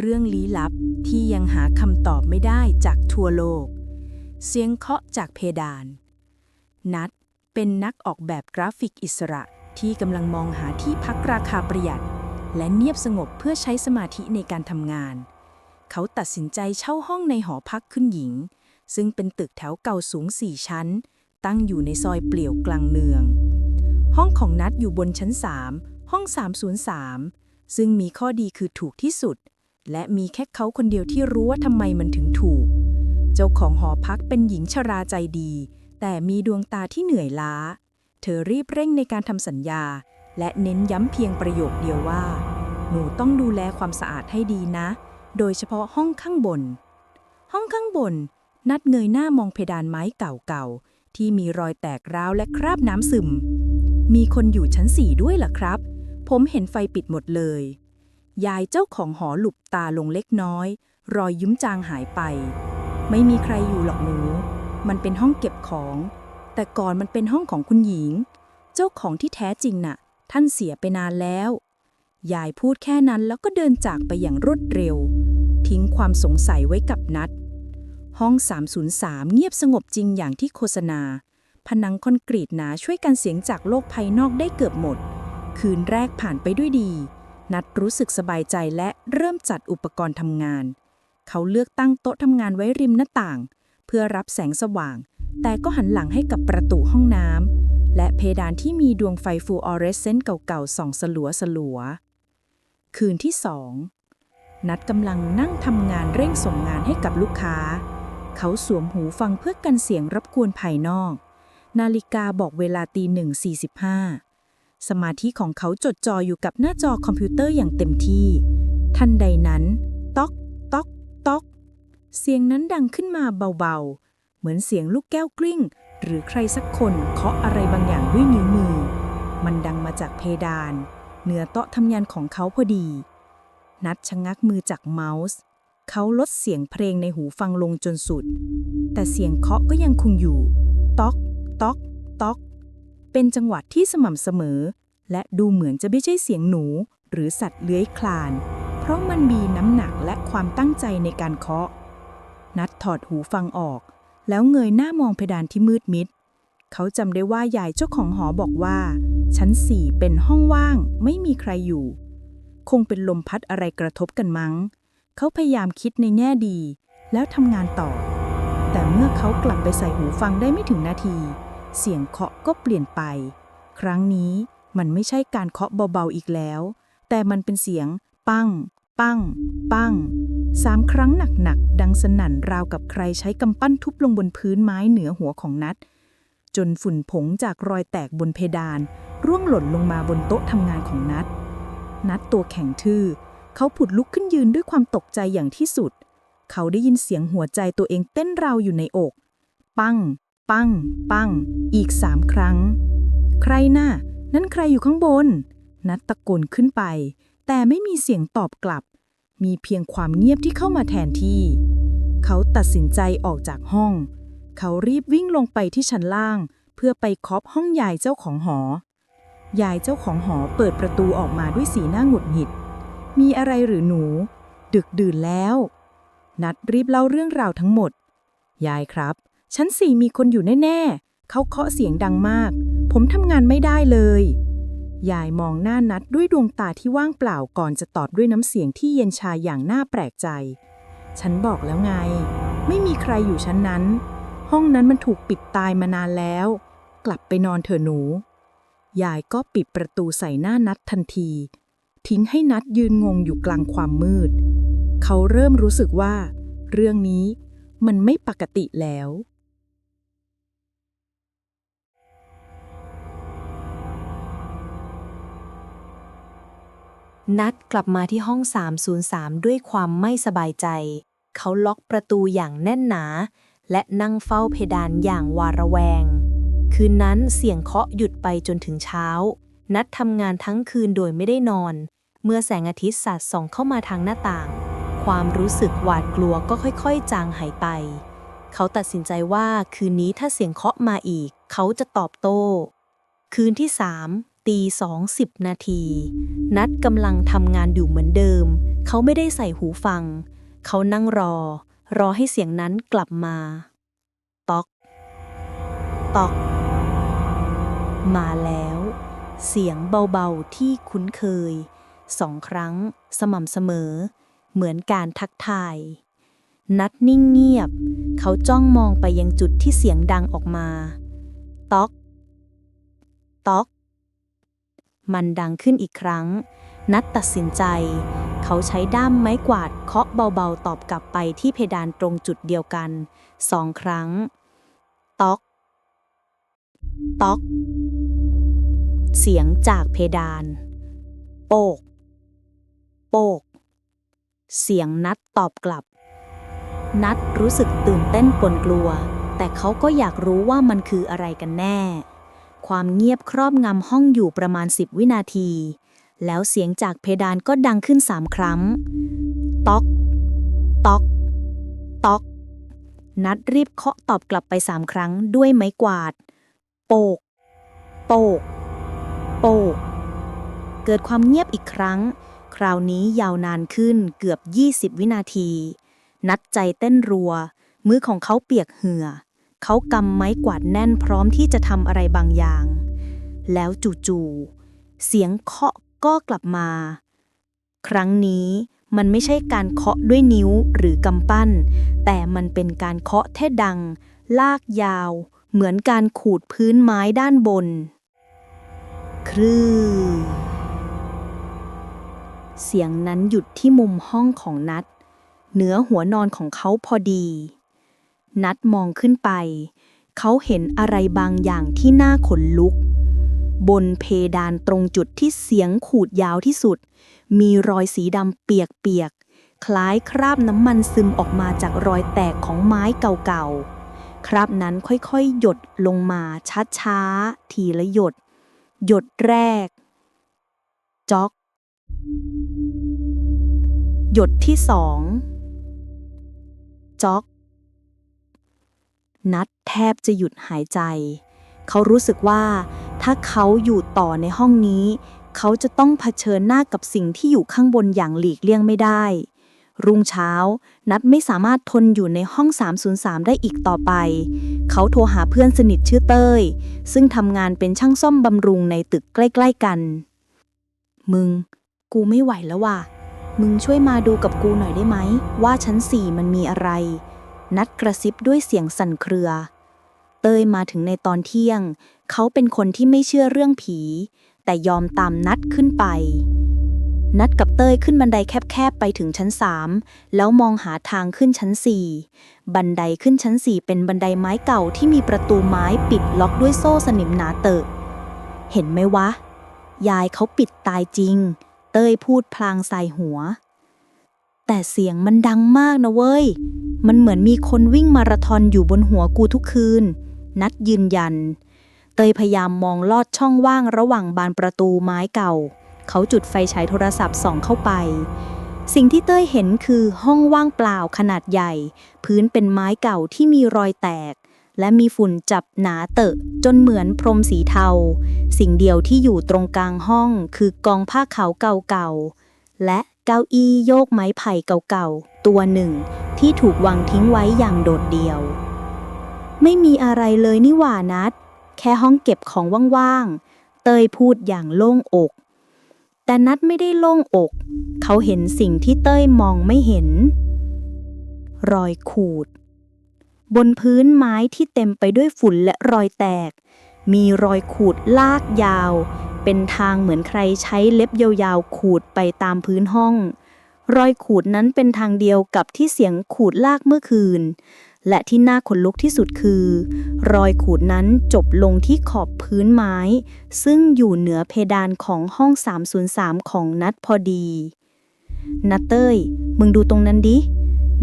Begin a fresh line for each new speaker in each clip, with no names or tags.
เรื่องลี้ลับที่ยังหาคำตอบไม่ได้จากทั่วโลก เสียงเคาะจากเพดาน นัดเป็นนักออกแบบกราฟิกอิสระที่กำลังมองหาที่พักราคาประหยัด และเงียบสงบเพื่อใช้สมาธิในการทำงาน เขาตัดสินใจเช่าห้องในหอพักขึ้นหญิง ซึ่งเป็นตึกแถวเก่าสูงสี่ชั้น ตั้งอยู่ในซอยเปลี่ยวกลางเมือง ห้องของนัดอยู่บนชั้น 3 ห้อง 303 ซึ่งมีข้อดีคือถูกที่สุด และมีแค่เขาคนเดียวที่รู้ว่าทำไมมันถึงถูก เจ้าของหอพักเป็นหญิงชราใจดี แต่มีดวงตาที่เหนื่อยล้า เธอรีบเร่งในการทำสัญญา และเน้นย้ำเพียงประโยคเดียวว่า หนูต้องดูแลความสะอาดให้ดีนะ โดยเฉพาะห้องข้างบน ห้องข้างบน นัดเงยหน้ามองเพดานไม้เก่าๆ ที่มีรอยแตกร้าวและคราบน้ำซึม มีคนอยู่ชั้นสี่ด้วยล่ะครับ ผมเห็นไฟปิดหมดเลย ยายเจ้าของหอหลุบตาลงเล็กน้อย รอยยิ้มจางหายไป ไม่มีใครอยู่หรอกหนู มันเป็นห้องเก็บของ แต่ก่อนมันเป็นห้องของคุณหญิง เจ้าของที่แท้จริงน่ะ ท่านเสียไปนานแล้ว ยายพูดแค่นั้นแล้วก็เดินจากไปอย่างรวดเร็ว ทิ้งความสงสัยไว้กับนัด ห้อง 303 เงียบสงบจริงอย่างที่โฆษณา ผนังคอนกรีตหนาช่วยกันเสียงจากโลกภายนอกได้เกือบหมด คืนแรกผ่านไปด้วยดี นัดรู้สึกสบายใจและเริ่มจัดอุปกรณ์ทำงาน เขาเลือกตั้งโต๊ะทำงานไว้ริมหน้าต่าง เพื่อรับแสงสว่าง แต่ก็หันหลังให้กับประตูห้องน้ำและเพดานที่มีดวงไฟฟลูออเรสเซนต์เก่าๆส่องสลัวสลัว คืนที่สองนัดกำลังนั่งทำงานเร่งส่งงานให้กับลูกค้า เขาสวมหูฟังเพื่อกันเสียงรบกวนภายนอก นาฬิกาบอกเวลาตีหนึ่งสี่สิบห้า สมาธิของเขาจดจ่ออยู่กับหน้าจอคอมพิวเตอร์อย่างเต็มที่ ทันใดนั้น ต๊อก ต๊อก ต๊อก เสียงนั้นดังขึ้นมาเบาๆ เหมือนเสียงลูกแก้วกลิ้ง หรือใครสักคนเคาะอะไรบางอย่างด้วยนิ้วมือ มันดังมาจากเพดาน เหนือโต๊ะทำงานของเขาพอดี นัดชะงักมือจากเมาส์ เขาลดเสียงเพลงในหูฟังลงจนสุด แต่เสียงเคาะก็ยังคงอยู่ ต๊อก ต๊อก ต๊อก เป็นจังหวะที่สม่ำเสมอ และดูเหมือนจะไม่ใช่เสียงหนู หรือสัตว์เลื้อยคลาน เพราะมันมีน้ำหนักและความตั้งใจในการเคาะ นัดถอดหูฟังออก แล้วเงยหน้ามองเพดานที่มืดมิด เขาจำได้ว่ายายเจ้าของหอบอกว่า ชั้นสี่เป็นห้องว่างไม่มีใครอยู่ คงเป็นลมพัดอะไรกระทบกันมั้ง เขาพยายามคิดในแง่ดี แล้วทำงานต่อ แต่เมื่อเขากลับไปใส่หูฟังได้ไม่ถึงนาที เสียงเคาะก็เปลี่ยนไป ครั้งนี้มันไม่ใช่การเคาะเบาๆอีกแล้ว แต่มันเป็นเสียง ปัง ปัง ปังสามครั้งหนักๆ ดังสนั่นราวกับใครใช้กำปั้นทุบลงบนพื้นไม้เหนือหัวของนัด จนฝุ่นผงจากรอยแตกบนเพดาน ร่วงหล่นลงมาบนโต๊ะทำงานของนัด นัดตัวแข็งทื่อ เขาผุดลุกขึ้นยืนด้วยความตกใจอย่างที่สุด เขาได้ยินเสียงหัวใจตัวเองเต้นราวอยู่ในอก ปัง ปัง ปัง อีกสามครั้ง ใครน่ะ นั่นใครอยู่ข้างบน นัดตะโกนขึ้นไป แต่ไม่มีเสียงตอบกลับ มีเพียงความเงียบที่เข้ามาแทนที่ เขาตัดสินใจออกจากห้อง เขารีบวิ่งลงไปที่ชั้นล่าง เพื่อไปเคาะห้องยายเจ้าของหอ ยายเจ้าของหอเปิดประตูออกมาด้วยสีหน้าหงุดหงิด มีอะไรหรือหนู ดึกดื่นแล้ว นัดรีบเล่าเรื่องราวทั้งหมด ยายครับ ชั้นสี่มีคนอยู่แน่ ๆ เขาเคาะเสียงดังมาก ผมทำงานไม่ได้เลย ยายมองหน้านัดด้วยดวงตาที่ว่างเปล่าก่อนจะตอบด้วยน้ำเสียงที่เย็นชาอย่างน่าแปลกใจ ฉันบอกแล้วไง ไม่มีใครอยู่ชั้นนั้น ห้องนั้นมันถูกปิดตายมานานแล้ว กลับไปนอนเถอะหนู ยายก็ปิดประตูใส่หน้านัดทันที ทิ้งให้นัดยืนงงอยู่กลางความมืด เขาเริ่มรู้สึกว่า เรื่องนี้มันไม่ปกติแล้ว
นัดกลับมาที่ห้อง 303 ด้วยความไม่สบายใจ เขาล็อกประตูอย่างแน่นหนา และนั่งเฝ้าเพดานอย่างวาระแวง คืนนั้นเสียงเคาะหยุดไปจนถึงเช้า นัดทำงานทั้งคืนโดยไม่ได้นอน เมื่อแสงอาทิตย์สาดส่องเข้ามาทางหน้าต่าง ความรู้สึกหวาดกลัวก็ค่อยๆ จางหายไป เขาตัดสินใจว่าคืนนี้ถ้าเสียงเคาะมาอีก เขาจะตอบโต้ คืนที่สาม ตีสองสิบนาที นัดกำลังทำงานอยู่เหมือนเดิม เขาไม่ได้ใส่หูฟัง เขานั่งรอ รอให้เสียงนั้นกลับมา ตอก ตอก มาแล้ว เสียงเบาๆที่คุ้นเคย สองครั้ง สม่ำเสมอ เหมือนการทักทาย นัดนิ่งเงียบ เขาจ้องมองไปยังจุดที่เสียงดังออกมา ตอก ตอก มันดังขึ้นอีกครั้ง นัดตัดสินใจ เขาใช้ด้ามไม้กวาดเคาะเบาๆตอบกลับไปที่เพดานตรงจุดเดียวกันสองครั้ง ต๊อก ต๊อก เสียงจากเพดาน โปก โปก เสียงนัดตอบกลับ นัดรู้สึกตื่นเต้นปนกลัว แต่เขาก็อยากรู้ว่ามันคืออะไรกันแน่ ความเงียบครอบงำห้องอยู่ประมาณ 10 วินาที แล้วเสียงจากเพดานก็ดังขึ้นสามครั้ง ต๊อก ต๊อก ต๊อก นัดรีบเคาะตอบกลับไปสามครั้งด้วยไม้กวาด โปก โปก โปก เกิดความเงียบอีกครั้ง คราวนี้ยาวนานขึ้นเกือบ 20 วินาที นัดใจเต้นรัว มือของเขาเปียกเหือ เขากำไม้กวาดแน่นพร้อมที่จะทำอะไรบางอย่าง แล้วจู่ๆเสียงเคาะก็กลับมา ครั้งนี้มันไม่ใช่การเคาะด้วยนิ้วหรือกำปั้น แต่มันเป็นการเคาะแท่ดัง ลากยาว เหมือนการขูดพื้นไม้ด้านบน ครือเสียงนั้นหยุดที่มุมห้องของนัด เหนือหัวนอนของเขาพอดี นัดมองขึ้นไป เขาเห็นอะไรบางอย่างที่น่าขนลุก บนเพดานตรงจุดที่เสียงขูดยาวที่สุด มีรอยสีดำเปียกๆ คล้ายคราบน้ำมันซึมออกมาจากรอยแตกของไม้เก่าๆ คราบนั้นค่อยๆ หยดลงมาช้าๆ ทีละหยด หยดแรกจ๊อก หยดที่สองจ๊อก นัดแทบจะหยุดหายใจ เขารู้สึกว่า ถ้าเขาอยู่ต่อในห้องนี้ เขาจะต้องเผชิญหน้ากับสิ่งที่อยู่ข้างบนอย่างหลีกเลี่ยงไม่ได้ รุ่งเช้า นัดไม่สามารถทนอยู่ในห้อง 303 ได้อีกต่อไป เขาโทรหาเพื่อนสนิทชื่อเต้ย ซึ่งทำงานเป็นช่างซ่อมบำรุงในตึกใกล้ ๆ กัน มึง กูไม่ไหวแล้วว่ะมึงช่วยมาดูกับกูหน่อยได้ไหม ว่าชั้นสี่มันมีอะไร นัดกระซิบด้วยเสียงสั่นเครือ เตยมาถึงในตอนเที่ยง เขาเป็นคนที่ไม่เชื่อเรื่องผี แต่ยอมตามนัดขึ้นไป นัดกับเต้ยขึ้นบันไดแคบๆไปถึงชั้นสามแล้วมองหาทางขึ้นชั้นสี่บันไดขึ้นชั้นสี่เป็นบันไดไม้เก่าที่มีประตูไม้ปิดล็อกด้วยโซ่สนิมหนาเตอะเห็นไหมวะ ยายเขาปิดตายจริง เต้ยพูดพลางใส่หัว แต่เสียงมันดังมากนะเว้ย มันเหมือนมีคนวิ่งมาราธอนอยู่บนหัวกูทุกคืน นัดยืนยัน เตยพยายามมองลอดช่องว่างระหว่างบานประตูไม้เก่า เขาจุดไฟฉายโทรศัพท์ส่องเข้าไป สิ่งที่เต้ยเห็นคือห้องว่างเปล่าขนาดใหญ่ พื้นเป็นไม้เก่าที่มีรอยแตก และมีฝุ่นจับหนาเตอะ จนเหมือนพรมสีเทา สิ่งเดียวที่อยู่ตรงกลางห้องคือกองผ้าขาวเก่าๆและ เก้าอี้โยกไม้ไผ่เก่าๆ ตัวหนึ่งที่ถูกวางทิ้งไว้อย่างโดดเดี่ยว ไม่มีอะไรเลยนี่หว่านัด แค่ห้องเก็บของว่างๆ เตยพูดอย่างโล่งอก แต่นัดไม่ได้โล่งอก เขาเห็นสิ่งที่เต้ยมองไม่เห็น รอยขูด บนพื้นไม้ที่เต็มไปด้วยฝุ่นและรอยแตก มีรอยขูดลากยาว เป็นทางเหมือนใครใช้เล็บยาวๆขูดไปตามพื้นห้อง รอยขูดนั้นเป็นทางเดียวกับที่เสียงขูดลากเมื่อคืน และที่น่าขนลุกที่สุดคือ รอยขูดนั้นจบลงที่ขอบพื้นไม้ ซึ่งอยู่เหนือเพดานของห้อง 303 ของนัดพอดีนัดเต้ย มึงดูตรงนั้นดิ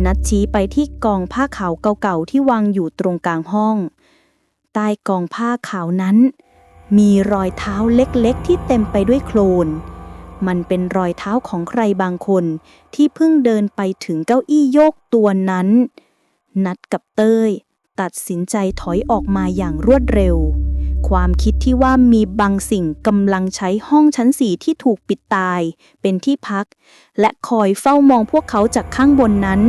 นัดชี้ไปที่กองผ้าขาวเก่าๆที่วางอยู่ตรงกลางห้อง ใต้กองผ้าขาวนั้น มีรอยเท้าเล็กๆ ที่เต็มไปด้วยโคลน มันเป็นรอยเท้าของใครบางคนที่เพิ่งเดินไปถึงเก้าอี้โยกตัวนั้น นัดกับเต้ย ตัดสินใจถอยออกมาอย่างรวดเร็วคความคิดที่ว่ามีบางสิ่งกำลังใช้ห้องชั้นสี่ที่ถูกปิดตาย เป็นที่พัก และคอยเฝ้ามองพวกเขาจากข้างบนนั้น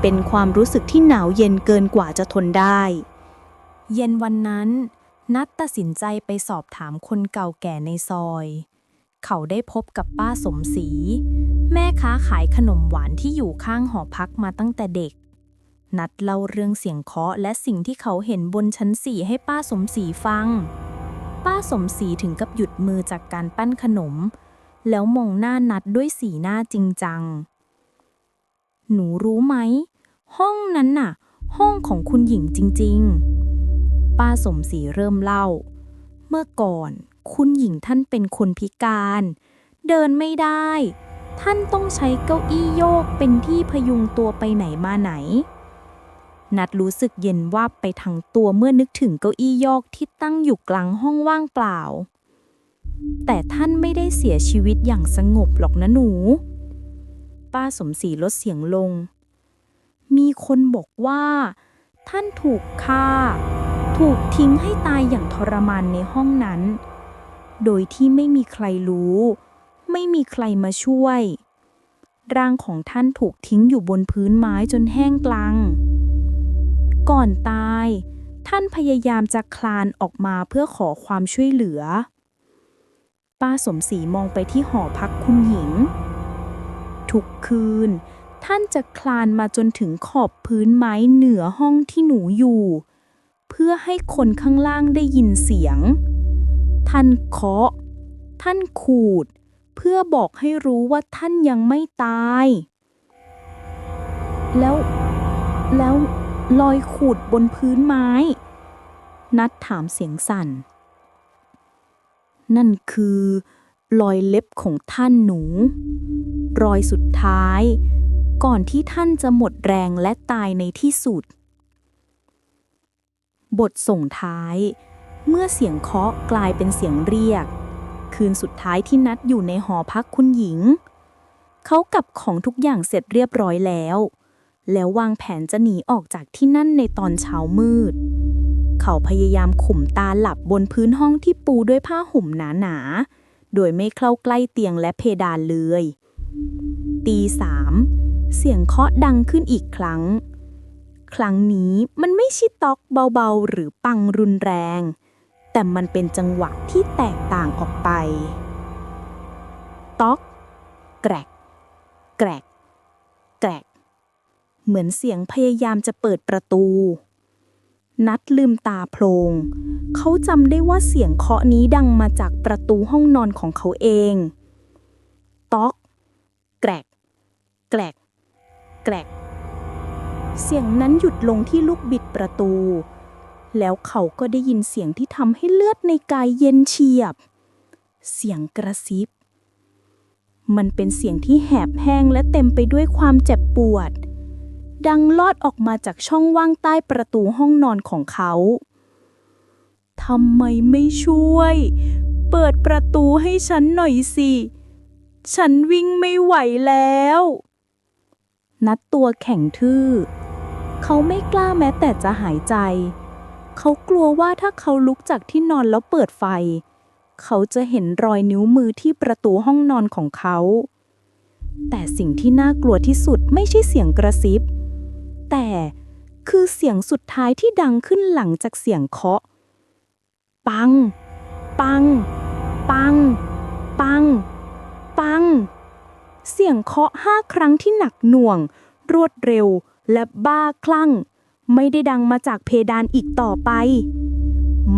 เป็นความรู้สึกที่หนาวเย็นเกินกว่าจะทนได้
เย็นวันนั้น นัดตัดสินใจไปสอบถามคนเก่าแก่ในซอย เขาได้พบกับป้าสมศรี แม่ค้าขายขนมหวานที่อยู่ข้างหอพักมาตั้งแต่เด็ก นัดเล่าเรื่องเสียงเคาะและสิ่งที่เขาเห็นบนชั้นสี่ให้ป้าสมศรีฟัง ป้าสมศรีถึงกับหยุดมือจากการปั้นขนม แล้วมองหน้านัดด้วยสีหน้าจริงจัง หนูรู้ไหม ห้องนั้นน่ะ ห้องของคุณหญิงจริง ๆ ป้าสมศรีเริ่มเล่า เมื่อก่อน คุณหญิงท่านเป็นคนพิการ เดินไม่ได้ ท่านต้องใช้เก้าอี้โยกเป็นที่พยุงตัวไปไหนมาไหน นัดรู้สึกเย็นว่าไปทั้งตัวเมื่อนึกถึงเก้าอี้โยกที่ตั้งอยู่กลางห้องว่างเปล่า แต่ท่านไม่ได้เสียชีวิตอย่างสงบหรอกนะหนู ป้าสมศรีลดเสียงลง มีคนบอกว่า ท่านถูกฆ่า ถูกทิ้งให้ตายอย่างทรมานในห้องนั้น โดยที่ไม่มีใครรู้ ไม่มีใครมาช่วย ร่างของท่านถูกทิ้งอยู่บนพื้นไม้จนแห้งกลัง ก่อนตาย ท่านพยายามจะคลานออกมาเพื่อขอความช่วยเหลือ ป้าสมศรีมองไปที่หอพักคุณหญิง ทุกคืน ท่านจะคลานมาจนถึงขอบพื้นไม้เหนือห้องที่หนูอยู่ เพื่อให้คนข้างล่างได้ยินเสียง ท่านเคาะ ท่านขูด เพื่อบอกให้รู้ว่าท่านยังไม่ตาย แล้ว แล้วรอยขูดบนพื้นไม้ นัดถามเสียงสั่น นั่นคือรอยเล็บของท่านหนู รอยสุดท้าย ก่อนที่ท่านจะหมดแรงและตายในที่สุด บทส่งท้าย เมื่อเสียงเคาะกลายเป็นเสียงเรียก คืนสุดท้ายที่นัดอยู่ในหอพักคุณหญิง เขากับของทุกอย่างเสร็จเรียบร้อยแล้ว แล้ววางแผนจะหนีออกจากที่นั่นในตอนเช้ามืด เขาพยายามข่มตาหลับบนพื้นห้องที่ปูด้วยผ้าห่มหนาๆ โดยไม่เข้าใกล้เตียงและเพดานเลย ตีสามเสียงเคาะดังขึ้นอีกครั้ง ครั้งนี้มันไม่ใช่ตอกเบาๆ หรือปังรุนแรง แต่มันเป็นจังหวะที่แตกต่างออกไปตอก แกรก แกรก แกรก เหมือนเสียงพยายามจะเปิดประตู นัดลืมตาโพลง เขาจำได้ว่าเสียงเคาะนี้ดังมาจากประตูห้องนอนของเขาเองตอก แกรก แกรก แกรก เสียงนั้นหยุดลงที่ลูกบิดประตู แล้วเขาก็ได้ยินเสียงที่ทำให้เลือดในกายเย็นเฉียบ เสียงกระซิบ มันเป็นเสียงที่แหบแห้งและเต็มไปด้วยความเจ็บปวด ดังลอดออกมาจากช่องว่างใต้ประตูห้องนอนของเขาทำไมไม่ช่วย เปิดประตูให้ฉันหน่อยสิ ฉันวิ่งไม่ไหวแล้ว นัดตัวแข็งทื่อ เขาไม่กล้าแม้แต่จะหายใจ เขากลัวว่าถ้าเขาลุกจากที่นอนแล้วเปิดไฟ เขาจะเห็นรอยนิ้วมือที่ประตูห้องนอนของเขา แต่สิ่งที่น่ากลัวที่สุดไม่ใช่เสียงกระซิบ แต่คือเสียงสุดท้ายที่ดังขึ้นหลังจากเสียงเคาะ ปัง ปัง ปัง ปัง ปัง เสียงเคาะห้าครั้งที่หนักหน่วง รวดเร็ว และบ้าคลั่ง ไม่ได้ดังมาจากเพดานอีกต่อไป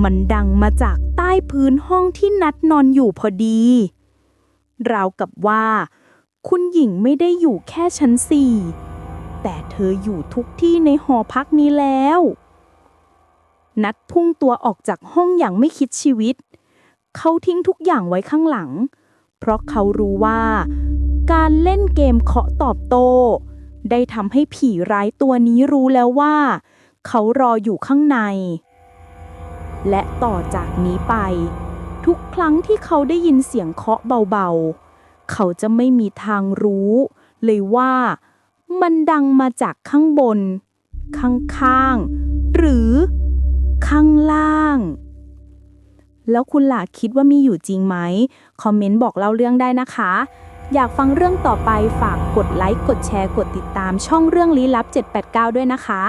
มันดังมาจากใต้พื้นห้องที่นัดนอนอยู่พอดีราวกับว่า คุณหญิงไม่ได้อยู่แค่ชั้นสี่แต่เธออยู่ทุกที่ในหอพักนี้แล้ว นัดพุ่งตัวออกจากห้องอย่างไม่คิดชีวิต เขาทิ้งทุกอย่างไว้ข้างหลัง เพราะเขารู้ว่า การเล่นเกมเคาะตอบโต้ ได้ทำให้ผีร้ายตัวนี้รู้แล้วว่า เขารออยู่ข้างใน และต่อจากนี้ไป ทุกครั้งที่เขาได้ยินเสียงเคาะเบาๆ เขาจะไม่มีทางรู้ เลยว่ามันดังมาจากข้างบน ข้างๆ หรือข้างล่าง แล้วคุณหล่ะคิดว่ามีอยู่จริงไหม คอมเมนต์บอกเล่าเรื่องได้นะคะ อยากฟังเรื่องต่อไปฝากกดไลค์ กดแชร์ กดติดตามช่องเรื่องลี้ลับ 789 ด้วยนะคะ